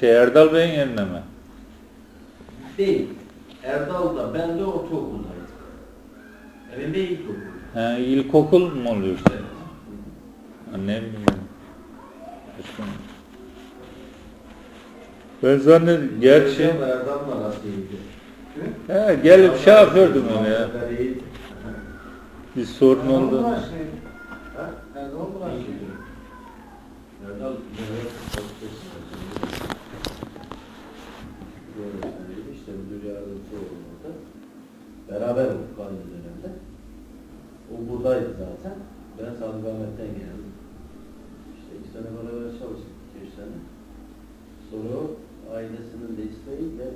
Şey Erdal Bey'in yerine mi? Değil. Erdal'da ben de ortaokuldaydım. Evinde ilkokul. Ha, ilkokul mu oluyor işte? Bileyim ben. Zannediyorum gerçi Hocam Erdal'la nasıl iyiydi? he, gelip şey yapıyordum onu ya. Bir sorun oldu. Erdal. Erdal Cumhuriyet Fakültesi'nde öğretmeniydi. İşte müdür yardımcısı oldum orada. Beraber okuduk aynı dönemde. O buradaydı zaten. Ben Sadık Ahmet'ten geldim. İşte iki sene beraber çalıştık, iki üç sene. Sonra o ailesinin de isteğiyle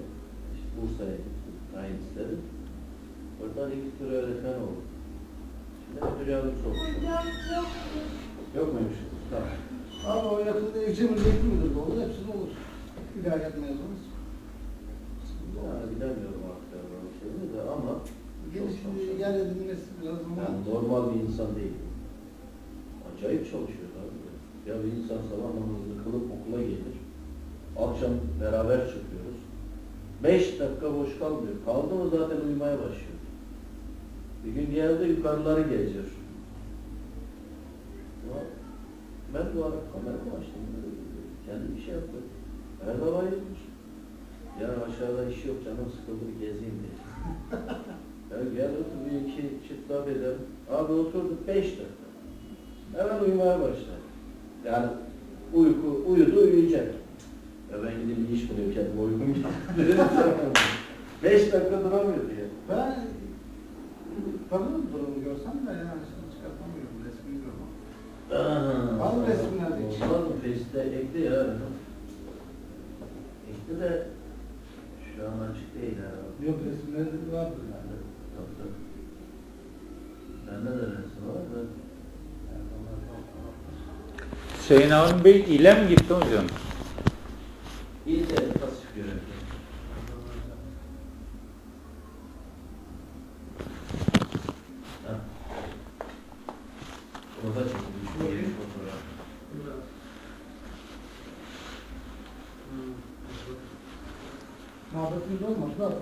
işte Bursa'ya gittim, tayin istedim. Oradan İngiliz Türü öğretmen oldum. Şimdi müdür yardımcısı oldum. Yok muymuş? Tamam. Abi o yakında ilçemiz eğitim müdürü olur. Hepsinde olur. İlahiyat mezunuz. Yani bilemiyorum artık ben şeyini de ama Gelişini yer edilmesi biraz Yani normal bir insan değil. Acayip çalışıyor abi. Ya bir insan sabah namazını kılıp okula gelir. Akşam beraber çıkıyoruz. Beş dakika boş kalmıyor. Kaldı mı zaten uyumaya başlıyor. Bir gün geldi yukarıları geziyor. Ben bu ara kameramı açtım. Kendi bir şey yaptım. Erdal ayrılmış. Ya aşağıda iş yok canım sıkıldı bir gezeyim diye. ya gel otur bir iki çift laf edelim. Abi oturduk beş dakika. Hemen uyumaya başladı. Yani uyku, uyudu uyuyacak. Ya ben gidip bir iş bulayım kendime uykum gitti. beş dakika duramıyordu ya. Ben tanırım durumu görsem de yani şimdi çıkartamıyorum. Resmini görmem. Var mı resimlerde hiç? Var mı? Face'de ekli ya. Ekli de şu an açık değil herhalde. Yok resimlerde vardır yani. Tabii tabii. Bende de resim var da. Hüseyin Avni Bey ile mi gitti hocam? İyi de pasif görev. Ha. Orada çekilmiş bu bir fotoğraf. Muhabbetimiz olmadı da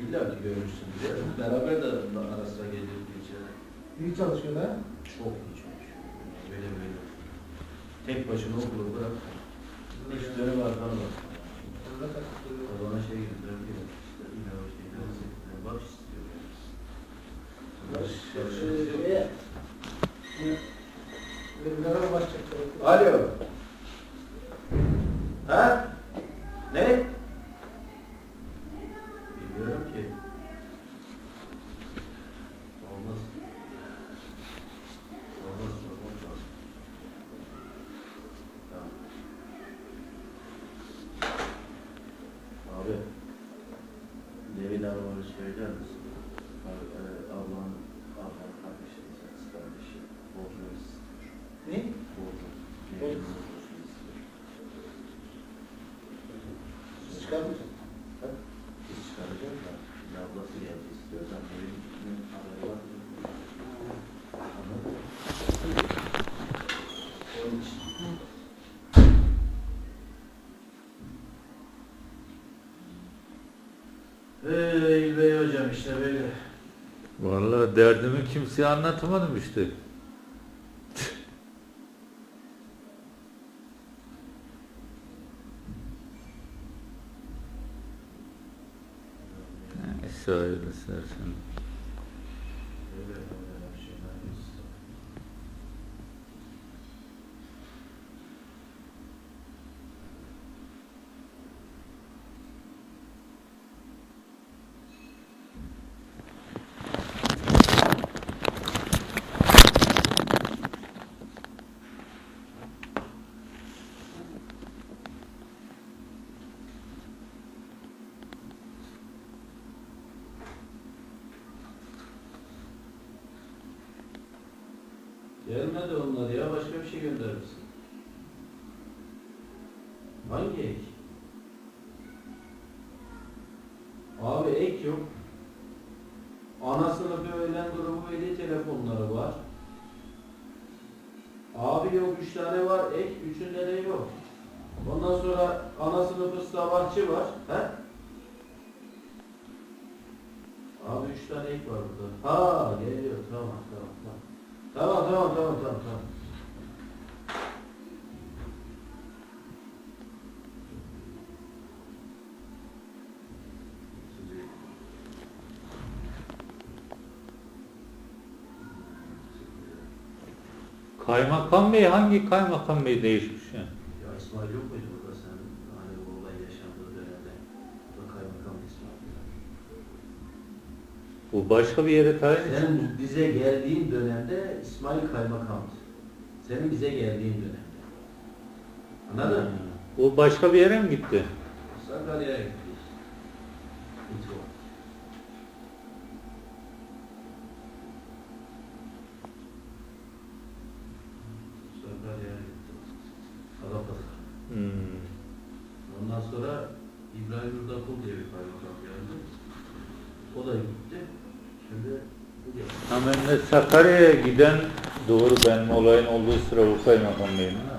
İlla ki görmüşsün diye. Beraber de ara sıra gelirdik içeri. iyi çalışıyor da. Çok iyi çalışıyor. Böyle böyle. Tek başına okulu bırak. Hiç dönüm arkana bak. O bana şey getirdi diyor. İşte yine o şeyleri sektirdi. Bak istiyor. Baş, baş, Verimlere başlayacak. Alo. Ha? Ne? Bilmiyorum ki. Olmaz. Olmaz. Olmaz. Olmaz. Tamam. Abi. Nevin Hanım'ı söyler misin? Abi, e, ablanın, ablanın kardeşi, kız kardeşi. Borcunu istiyor. Ne? Borcu. Nevin borcunu istiyor. Siz çıkar mısınız? Ha? Biz çıkaracağız da. Şimdi ablası geldi istiyorsan Nevin'in haberi var? Anladın mı? Onun için. Ey bey hocam işte böyle. Vallahi derdimi kimseye anlatamadım işte. Neyse hayırlısı dersen. Böyle böyle bir şeyler işte. Gelmedi onlar ya. Başka bir şey göndermişsin. Hangi ek? Abi ek yok. Ana sınıfı öğlen grubu veli telefonları var. Abi yok üç tane var ek. Üçünde de yok. Ondan sonra ana sınıfı sabahçı var. He? Abi üç tane ek var burada. Ha geliyor. Tamam tamam tamam. Tamam tamam tamam tamam tamam. Kaymakam Bey hangi kaymakam bey değişmiş ya? Ya İsmail yok muydu burada sen? Hani bu olay yaşandığı dönemde. Burada kaymakam İsmail. Bu başka bir yere tayin. Senin bize geldiğin dönemde İsmail kaymakamdı. Senin bize geldiğin dönemde. Anladın mı? O başka bir yere mi gitti? Sakarya'ya gittik. Hiç o. Sakarya'ya gittik. Adapazarı. Hmm. Ondan sonra İbrahim Yurdakul diye bir kaymakam geldi. O da gitti. Şimdi bu geldi. Ha ben de Sakarya'ya giden doğru benim olayın olduğu sıra beyim. ha.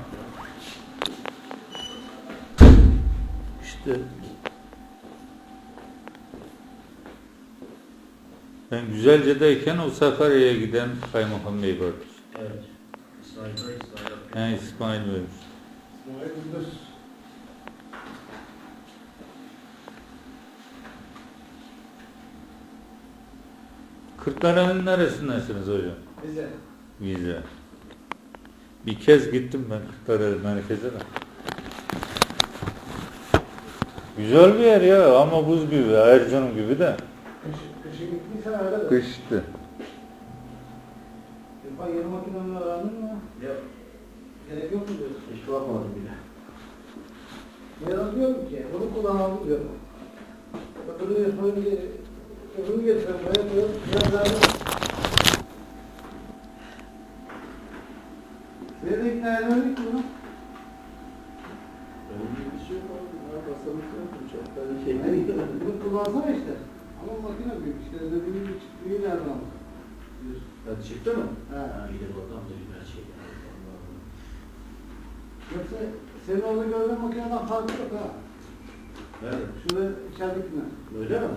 İşte ben Güzelce'deyken o Sakarya'ya giden kaymakam bey vardı. Evet. İsmail Bey, İsmail Hakkı. Yani İsmail Bey'miş. İsmail Kırklareli'nin neresindensiniz hocam? Bize. Vize. Bir kez gittim ben Kırklareli merkeze de. Güzel bir yer ya ama buz gibi, Erzurum gibi de. Kış, kışın gittiysen öyle de. Kıştı. İrfan yeni makinanı öğrendin mi? Yok. Gerek yok mu diyorsun? Hiç bakmadım bile. Ben diyorum ki bunu kullanalım diyorum. Öbürünü öbürünü Buraya koyup biraz daha Seni de ikna edemedik bunu. Benim bir şey yok abi. Ben hastalık yaptım. Çok bir şey Yani bunu kullansana işte. Ama makine büyük işte. Dediğim gibi çıktığı nereden aldın? Hadi çıktı mı? He. Ha, gidelim oradan da güzel şey. Yoksa senin orada gördüğün makineden farkı yok ha. Evet. Şurada içeridekine. Öyle mi?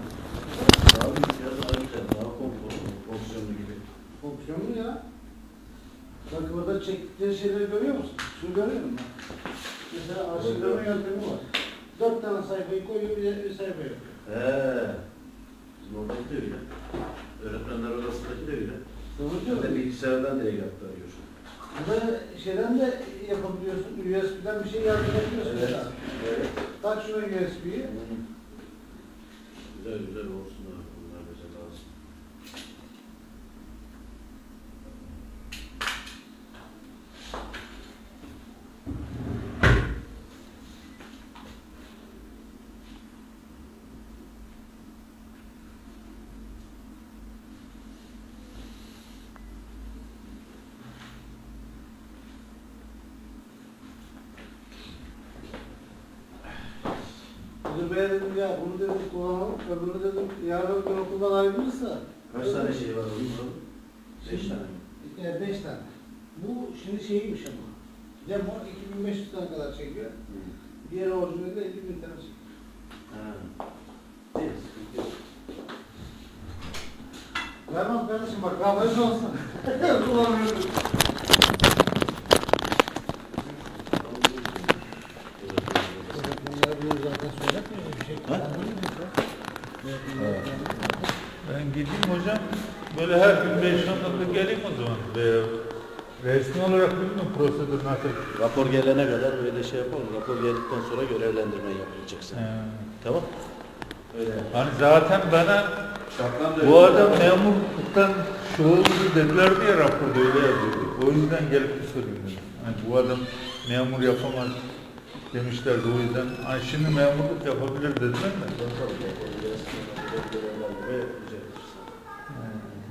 Daha büyük ya, daha güzel, daha konforlu, fonksiyonlu gibi. Fonksiyonlu ya. Bak orada çektikleri şeyleri görüyor musun? Şunu görüyor musun? Mesela arşivleme yöntemi var. Dört tane sayfayı koyuyor bir, bir sayfa yapıyor. He. Bizim oradaki de öyle. Öğretmenler odasındaki de öyle. Bir de bilgisayardan direkt aktarıyor. Burada şeyden de yapabiliyorsun. USB'den bir şey yazdırabiliyorsun. Evet. mesela. Evet. Tak şuna USB'yi. Güzel güzel olsun abi. Bunlar bize lazım. Müdür bey dedim ya bunu dedim kullanalım. Öbürünü dedim yarın bir okuldan ayrılırsa. Kaç tane şey var onun burada? Beş tane mi? E, beş tane. Bu şimdi şeyiymiş ama. Demo 2500 tane kadar çekiyor. Diğer orijinali de 50 bin tane çekiyor. Ha. Değil, yok. Vermem kardeşim bak haberiniz olsun. Kullanmıyorum. Böyle her gün 5 dakika geleyim o zaman. Veya resmi olarak bilmiyorum prosedür nasıl. Rapor gelene kadar böyle şey yapalım. Rapor geldikten sonra görevlendirme yapılacaksın. He. Tamam. Öyle. Hani zaten bana bu adam memurluktan şuurlu dediler diye raporda öyle yazıyordu. O yüzden gelip bir sorayım dedim. Hani bu adam memur yapamaz demişlerdi o yüzden. Hani şimdi memurluk yapabilir dediler de.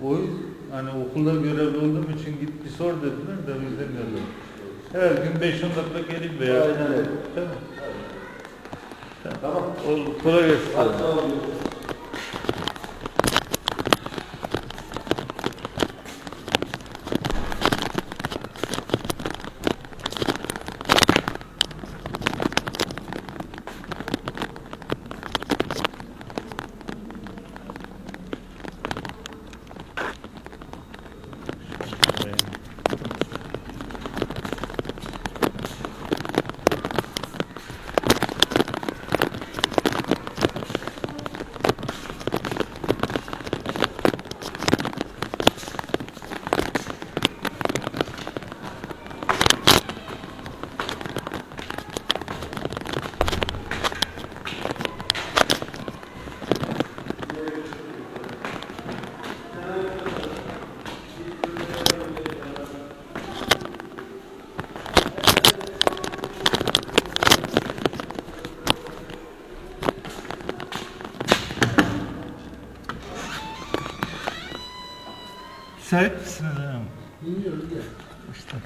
O hani okulda görevli olduğum için git bir sor dediler de o yüzden geldim. Her gün 5-10 dakika geleyim veya. Aynen öyle. Tamam. Tamam. Oldu. Kolay gelsin. Hadi misiniz? ha? Bilmiyorum ya. İşte.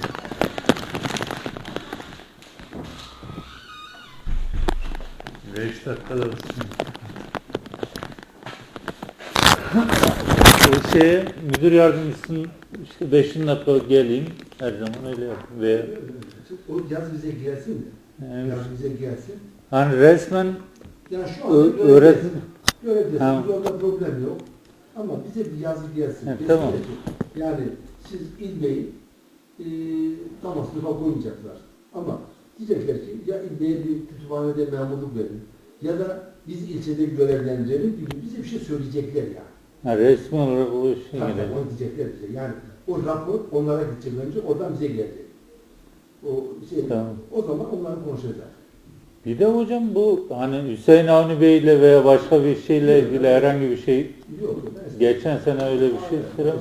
Beş dakikada olsun. O şeye müdür yardımcısının işte beşin dakika geleyim her zaman öyle yapın ve O yaz bize gelsin de. yani, Yaz bize gelsin. hani resmen Yani şu anda öğretim. Tamam. Orada problem yok. Ama bize bir yazı gelsin. Evet, tamam. Yani siz il beyi e, tamam sınıfa koymayacaklar. Ama diyecekler ki ya il beye bir kütüphanede memurluk verin. Ya da biz ilçede görevlendirelim gibi bize bir şey söyleyecekler yani. ha, resmi olarak o şey Tabii, onu diyecekler bize. Yani o rapor onlara gidecek önce oradan bize gelecek. O şey, Tamam. o zaman onları konuşacak. Bir de hocam bu hani Hüseyin Avni Bey ile veya başka bir şeyle ilgili herhangi bir şey Yok, geçen sene öyle bir şey öyle şey yok.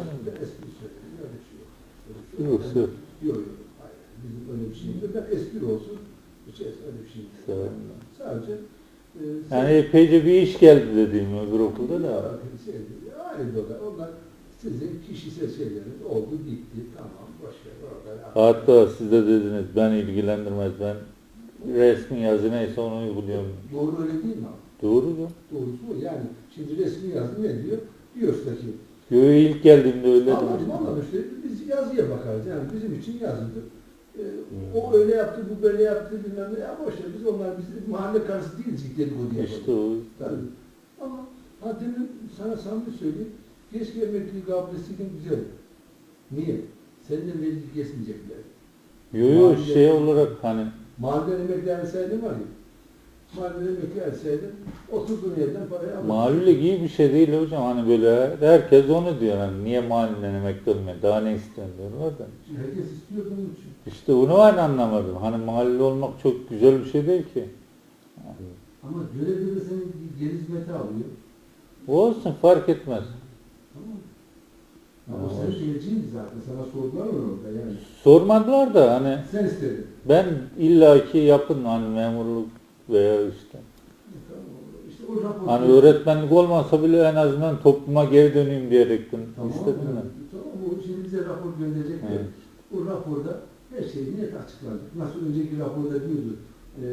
Öyle Yoksa Yok. Bizim öyle bir şeyimiz yok. Espri olsun. Bir şey öyle bir şey Sağ yok. Sadece e, yani epeyce bir iş geldi dediğim öbür okulda da. Aynı dolar. Onlar sizin kişisel şeyleriniz oldu gitti. Tamam. Boş ver. Hatta siz de dediniz ben ilgilendirmez ben resmi yazı neyse onu uyguluyorum. Doğru öyle değil mi? Doğru mu? Doğrusu o. Yani şimdi resmi yazı ne diyor? Ki Yo ilk geldiğimde öyle Anladım demiştim. anladım işte biz yazıya bakarız yani bizim için yazıdır. Ee, Hmm. o öyle yaptı, bu böyle yaptı bilmem ne. Ya boş ver biz onlar biz mahalle karısı değiliz ki dedikodu yapalım. İşte o. Tabii. Ama Hatem'in sana samimi söyleyeyim. Keşke emekli kabiliyetiyle güzel. Niye? Seninle vergi kesmeyecekler. Yo yo şey olarak hani Mahalleden emekli erseydin var ya. Mahalleden emekli erseydin oturduğun yerden parayı alır. mahalle iyi bir şey değil hocam hani böyle herkes onu diyor hani niye mahalleden emekli olmuyor daha ne istiyorsun diyorlar da. Herkes istiyor bunun için. İşte onu ben anlamadım. Hani mahalle olmak çok güzel bir şey değil ki. Ama görevli de senin geri hizmeti alıyor. Olsun fark etmez. Tamam. Ama sen geleceğin zaten. Sana sordular mı orada yani? Sormadılar da hani Sen istedin. ben illaki yapın hani memurluk veya işte. Hani öğretmenlik olmasa bile en azından topluma geri döneyim diyerekten Tamam. istedim ben. Tamam. O şimdi bize rapor gönderecekler. Evet. O raporda her şey net açıklanacak. Nasıl önceki raporda diyordu e,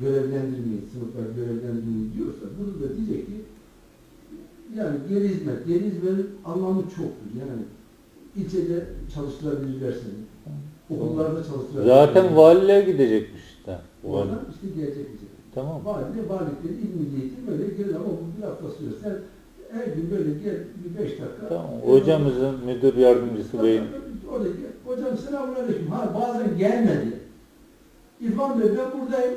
görevlendirmeyi, sınıflar görevlendirmeyi diyorsa bunu da diyecek ki yani geri hizmet, geri hizmetin anlamı çoktur. Yani ilçede çalıştırabilirler seni. Okullarda çalıştırabilirler. Zaten valiliğe gidecekmiş. Oradan işte gelecek bize. Tamam. Valide, valilikleri, il milli eğitim böyle gelir ama bu bir hafta sürüyor. Sen her gün böyle gel bir beş dakika. Tamam. Hocamızın müdür yardımcısı beyin. Orada gel. Hocam selamünaleyküm. Ha bazen gelmedi. İrfan Bey ben buradayım.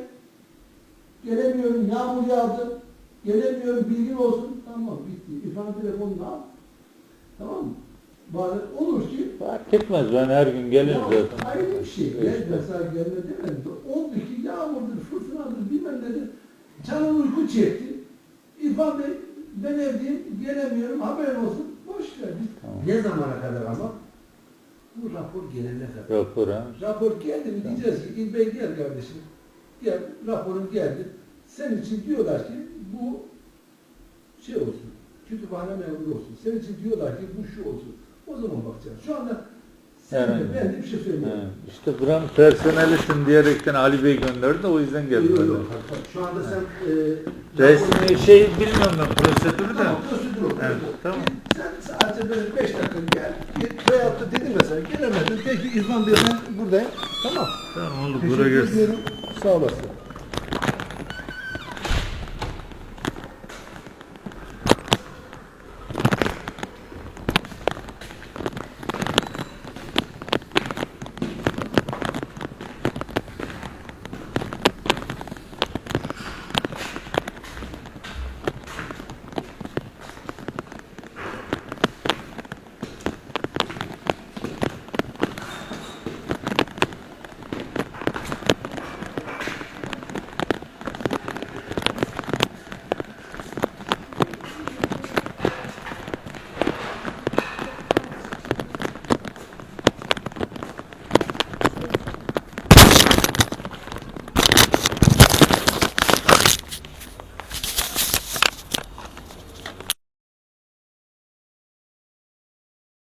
Gelemiyorum. Yağmur yağdı. Gelemiyorum. Bilgin olsun. Tamam bitti. İrfan'ın telefonunu al. Tamam mı? Bazen olur ki Fark etmez ben her gün gelirim zaten. ayrı bir şey. Gel mesela gelme demedim. Oldu ki yağmurdur, fırtınadır bilmem Canın uyku çekti. İrfan Bey ben evdeyim, gelemiyorum, haberin olsun. Boş ver. Tamam. Ne zamana kadar ama? Bu rapor gelene kadar. Rapor ha. Rapor geldi mi Tamam. diyeceğiz ki İlbey gel kardeşim. Gel raporun geldi. Senin için diyorlar ki bu şey olsun. Kütüphane memuru olsun. Senin için diyorlar ki bu şu olsun. O zaman bakacağız. Şu anda Evet. ben de bir şey söyleyeyim. He, İşte buranın personelisin diyerekten Ali Bey gönderdi o yüzden geldim. Yok, de. yok, Şu anda sen e, Resmi şey bilmiyorum ben prosedürü de. Tamam, prosedür o. Evet, tamam. Sen sadece böyle beş dakika gel. gel veyahut da dedim mesela gelemedin. Peki İrfan Bey ben buradayım. Tamam. Tamam oldu. Teşekkür Buraya gelsin. ediyorum. Sağ olasın.